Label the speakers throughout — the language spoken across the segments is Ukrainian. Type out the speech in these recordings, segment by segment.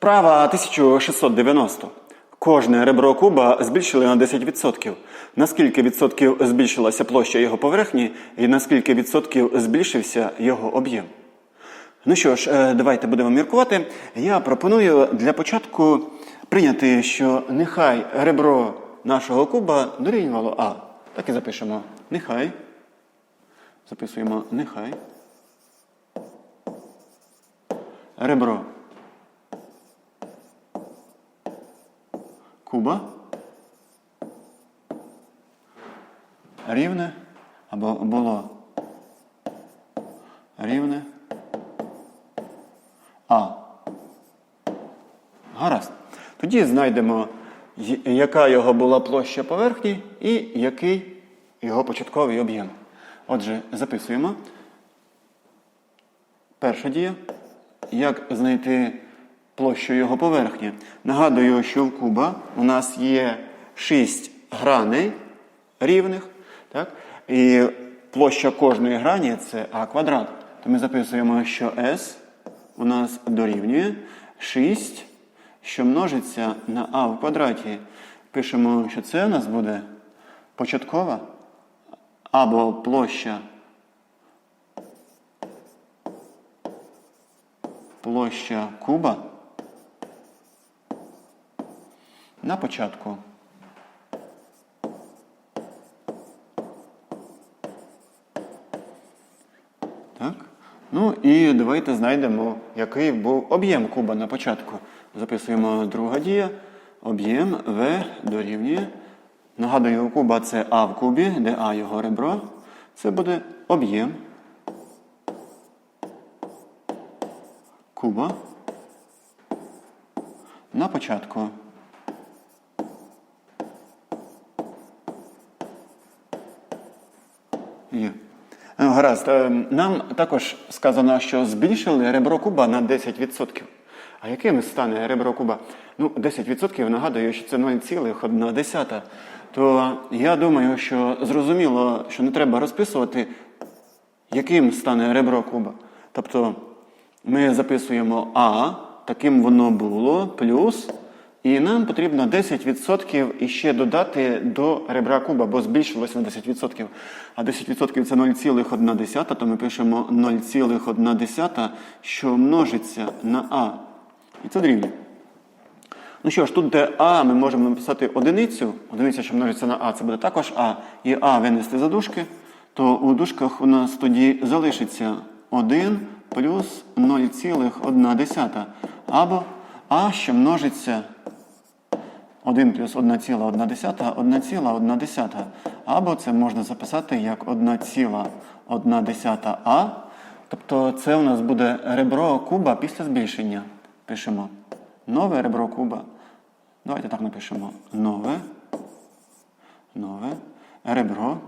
Speaker 1: Вправа 1690. Кожне ребро куба збільшили на 10%. На скільки відсотків збільшилася площа його поверхні і на скільки відсотків збільшився його об'єм? Ну що ж, е, давайте будемо міркувати. Я пропоную для початку прийняти, що нехай ребро нашого куба дорівнювало А. Так і запишемо. Нехай. Записуємо нехай. Ребро. Куба. Рівне або було рівне. А. Гаразд. Тоді знайдемо, яка його була площа поверхні і який його початковий об'єм. Отже, записуємо. Перша дія. Як знайти площу його поверхні? Нагадую, що в куба у нас є 6 граней рівних. Так? І площа кожної грані це А квадрат. То ми записуємо, що S у нас дорівнює 6, що множиться на А в квадраті. Пишемо, що це у нас буде початкова або площа площа куба на початку. Так. Ну і давайте знайдемо, який був об'єм куба на початку. Записуємо друга дія. Об'єм В дорівнює. Нагадую, куба це А в кубі, де А його ребро. Це буде об'єм куба на початку. Є. Е, Гаразд. Е, Нам також сказано, що збільшили ребро куба на 10%. А яким стане ребро куба? Ну, 10% нагадую, що це 0,1. То я думаю, що зрозуміло, що не треба розписувати, яким стане ребро куба. Тобто ми записуємо А, таким воно було, плюс. І нам потрібно 10% іще додати до ребра куба, бо збільшилося на 10%. А 10% це 0,1, то ми пишемо 0,1, що множиться на А. І це дорівнює. Ну що ж, тут де А ми можемо написати одиницю. Одиниця, що множиться на А, це буде також А. І А винести за дужки, то у дужках у нас тоді залишиться 1 плюс 0,1. Або А, що множиться 1 плюс 1,1, 1,1. Або це можна записати як 1,1 А. Тобто це у нас буде ребро куба після збільшення. Пишемо нове ребро куба. Давайте так напишемо. Нове. Нове ребро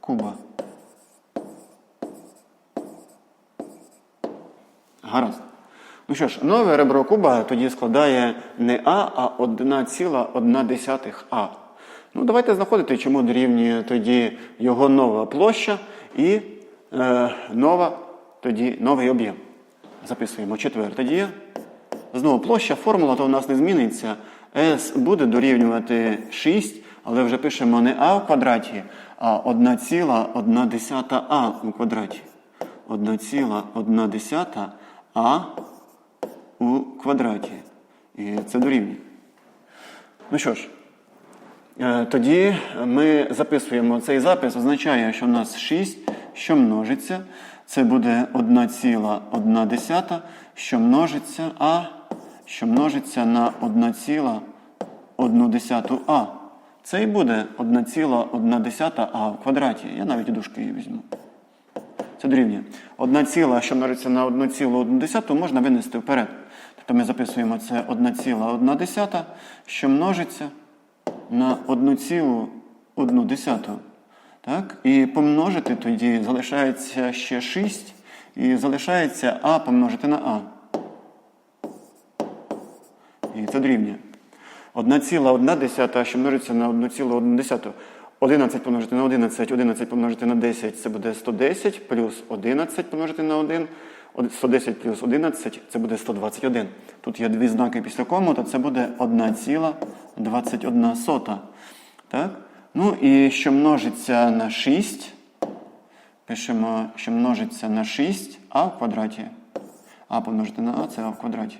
Speaker 1: куба. Гаразд. Ну що ж, нове ребро куба тоді складає не А, а 1,1 А. Ну, давайте знаходити, чому дорівнює тоді його нова площа і е, нова, тоді новий об'єм. Записуємо четверта дія. Знову площа, формула то у нас не зміниться. S буде дорівнювати 6, але вже пишемо не А в квадраті, а 1,1 А у квадраті. 1,1 А у квадраті. І це дорівнює. Ну що ж, е, тоді ми записуємо цей запис, означає, що в нас 6, що множиться. Це буде 1,1, що множиться А, що множиться на 1,1 А. Це і буде 1,1 А в квадраті. Я навіть і дужки її візьму. Це дорівнює. Одна ціла, що множиться на 1,1, можна винести вперед. Тобто ми записуємо це 1,1, що множиться на 1,1. Так? І помножити тоді залишається ще 6, і залишається А помножити на А. І це дорівнює. 1,1, що множиться на 1,1. 11 помножити на 11, 11 помножити на 10, це буде 110, плюс 11 помножити на 1. Од- 110 плюс 11 це буде 121. Тут є дві знаки після кому, то це буде 1,21. Так? Ну і що множиться на 6, пишемо, що множиться на 6 а в квадраті. А помножити на а це а в квадраті.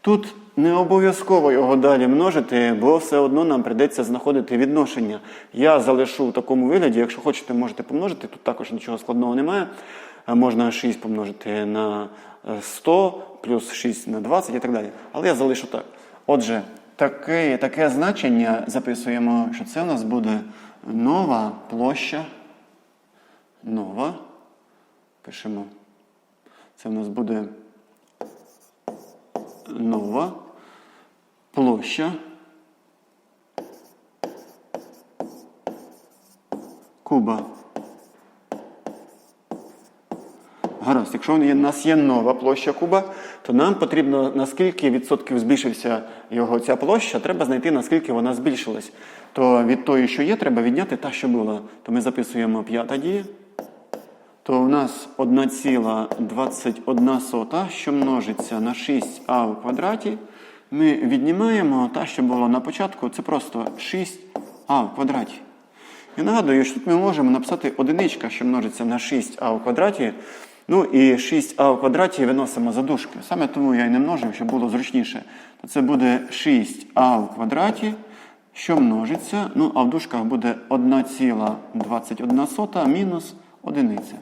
Speaker 1: Тут не обов'язково його далі множити, бо все одно нам прийдеться знаходити відношення. Я залишу в такому вигляді, якщо хочете, можете помножити, тут також нічого складного немає. Е, Можна 6 помножити на е, 100, плюс 6 на 20 і так далі. Але я залишу так. Отже, таке, таке значення записуємо, що це у нас буде нова площа. Нова. Пишемо. Це у нас буде нова площа куба. Гаразд, якщо у нас є нова площа куба, то нам потрібно на скільки відсотків збільшився його ця площа, треба знайти, наскільки вона збільшилась. То від тої, що є, треба відняти та, що була. То ми записуємо п'ята дія. То у нас 1,21 сота, що множиться на 6а в квадраті. Ми віднімаємо та, що було на початку, це просто 6а в квадраті. І нагадую, що тут ми можемо написати одиничка, що множиться на 6а в квадраті. Ну і 6а в квадраті виносимо за дужки. Саме тому я і не множив, щоб було зручніше. Це буде 6а в квадраті, що множиться. Ну, а в дужках буде 1,21 мінус одиниця.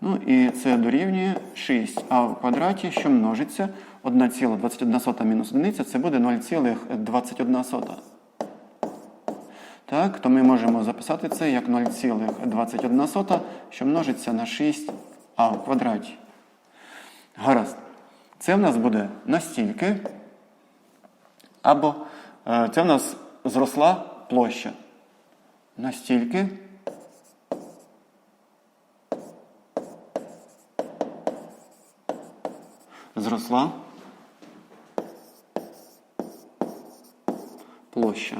Speaker 1: Ну і це дорівнює 6а в квадраті, що множиться 1,21 мінус одиниця, це буде 0,21. Так, то ми можемо записати це як 0,21, що множиться на 6а в квадраті. Гаразд. Це в нас буде настільки, або е, це в нас зросла площа. Настільки. Зросла площа.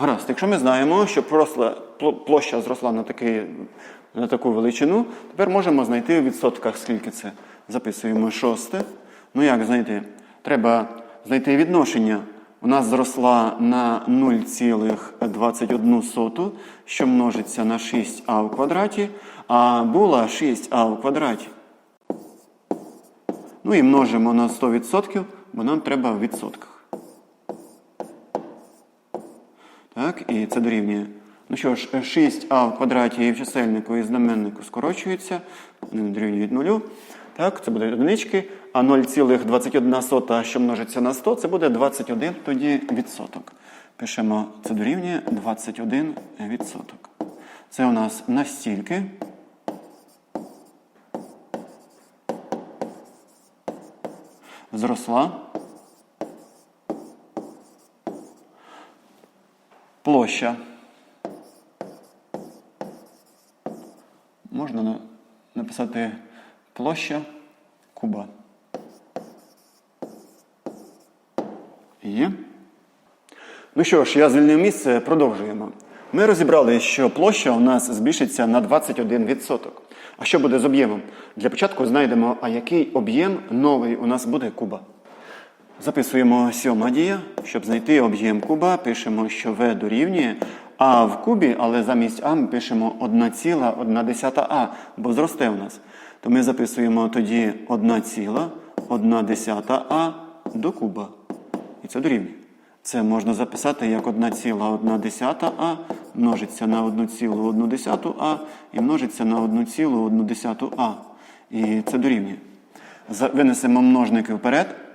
Speaker 1: Гаразд, якщо ми знаємо, що просла- площа зросла на, такий, на таку величину, тепер можемо знайти в відсотках, скільки це. Записуємо шосте. Ну як знайти? Треба знайти відношення. У нас зросла на 0,21, що множиться на 6а в квадраті, а була 6а в квадраті. Ну і множимо на 100%, бо нам треба в відсотках. Так, і це дорівнює. Ну що ж, 6а в квадраті і в чисельнику і знаменнику скорочується, вони дорівнюють нулю. Так, це буде одинички, а 0,21, що множиться на 100, це буде 21 тоді відсоток. Пишемо, це дорівнює 21 відсоток. Це у нас настільки. Зросла площа. Можна написати площа куба. Є. Ну що ж, я звільнив місце, продовжуємо. Ми розібрали, що площа у нас збільшиться на 21%. А що буде з об'ємом? Для початку знайдемо, а який об'єм новий у нас буде куба. Записуємо сьома дія. Щоб знайти об'єм куба, пишемо, що V дорівнює А в кубі, але замість А ми пишемо 1,1а, бо зросте у нас. То ми записуємо тоді 1,1а до куба. І це дорівнює. Це можна записати як 1,1а множиться на 1,1а і множиться на 1,1а. І це дорівнює. Винесемо множники вперед.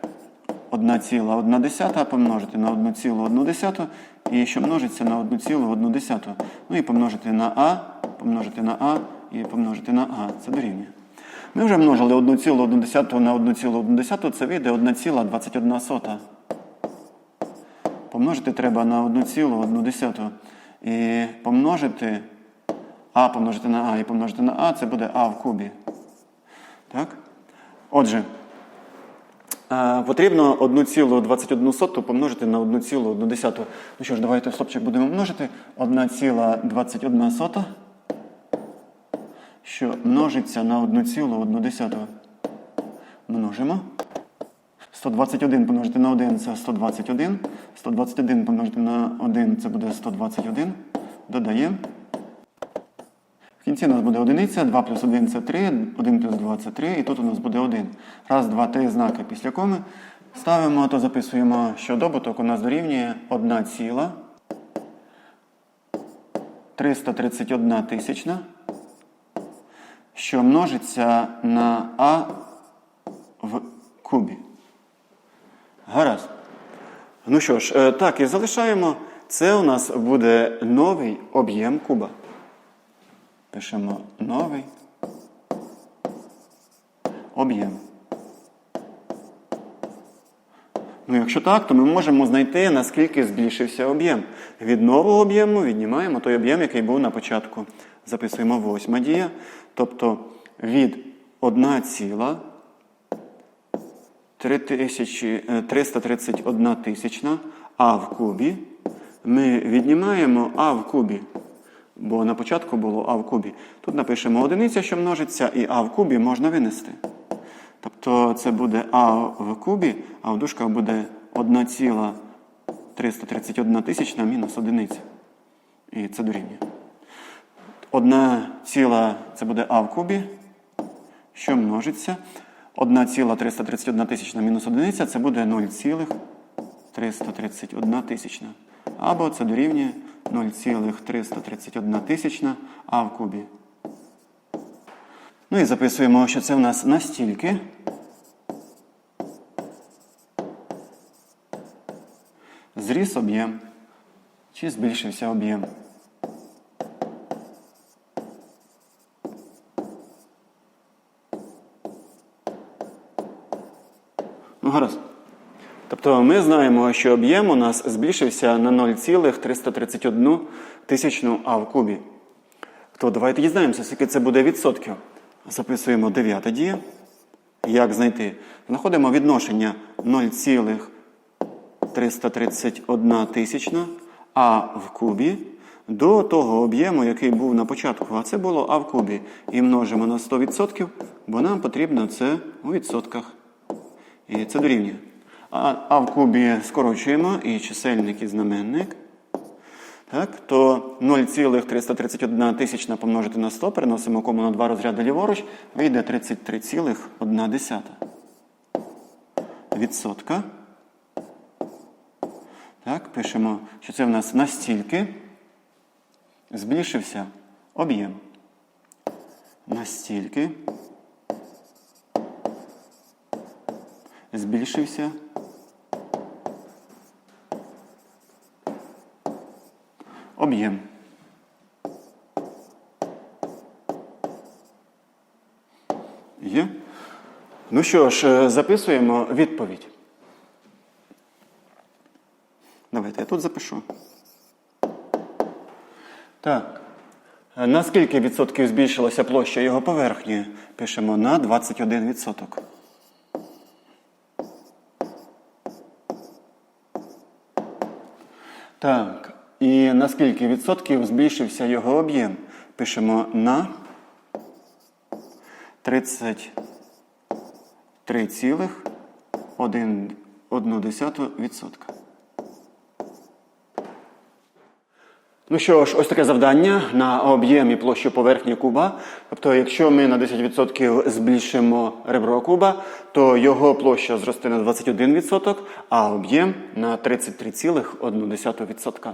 Speaker 1: 1,1 помножити на 1,1 і що множиться на 1,1. Ну і помножити на А, помножити на А і помножити на А. Це дорівнює. Ми вже множили 1,1 на 1,1, це вийде 1,21. Помножити треба на 1,1. І помножити А помножити на А і помножити на А, це буде А в кубі. Так? Отже, Потрібно 1,21 помножити на 1,1. Ну що ж, давайте стопчик будемо множити. 1,21. що множиться на 1,1. Множимо. 121 помножити на 1 це 121. 121 помножити на 1 це буде 121. Додаємо. В кінці у нас буде одиниця, 2 плюс 1 це 3, 1 плюс 2 це 3, і тут у нас буде 1. Раз, два, три знаки після коми. Ставимо, то записуємо, що добуток у нас дорівнює 1 ціла 331 тисячна, що множиться на А в кубі. Гаразд. Ну що ж, е, так і залишаємо. Це у нас буде новий об'єм куба. Пишемо новий об'єм. Ну, якщо так, то ми можемо знайти, наскільки збільшився об'єм. Від нового об'єму віднімаємо той об'єм, який був на початку. Записуємо восьма дія. Тобто від 1 ціла 331 тисячна А в кубі. Ми віднімаємо А в кубі. Бо на початку було А в кубі. Тут напишемо одиниця, що множиться, і А в кубі можна винести. Тобто це буде А в кубі, а в дужках буде 1,331 тисячна мінус одиниця. І це дорівнює. Одна ціла це буде А в кубі, що множиться. 1,331 тисячна мінус одиниця це буде 0,331 тисячна. Або це дорівнює 0,331 тисячна А в кубі. Ну і записуємо, що це в нас настільки. Зріс об'єм. Чи збільшився об'єм. Ну, гаразд. Тобто ми знаємо, що об'єм у нас збільшився на 0,331 тисячну А в кубі. То давайте дізнаємося, скільки це буде відсотків. Записуємо дев'ята дія. Як знайти? Знаходимо відношення 0,331 тисячна А в кубі до того об'єму, який був на початку. А це було А в кубі. І множимо на 100%, бо нам потрібно це у відсотках. І це дорівнює. А, в кубі скорочуємо і чисельник, і знаменник. Так, то 0,331 тисячна помножити на 100, переносимо кому на два розряди ліворуч, вийде 33,1 відсотка. Так, пишемо, що це в нас настільки збільшився об'єм. Настільки збільшився об'єм. Є? Ну що ж, е, записуємо відповідь. Давайте я тут запишу. Так. Е, На скільки відсотків збільшилася площа його поверхні? Пишемо на 21 відсоток. Так. І на скільки відсотків збільшився його об'єм? Пишемо на 33,1%. Ну що ж, ось таке завдання на об'єм і площу поверхні куба. Тобто, якщо ми на 10% збільшимо ребро куба, то його площа зросте на 21%, а об'єм на 33,1%.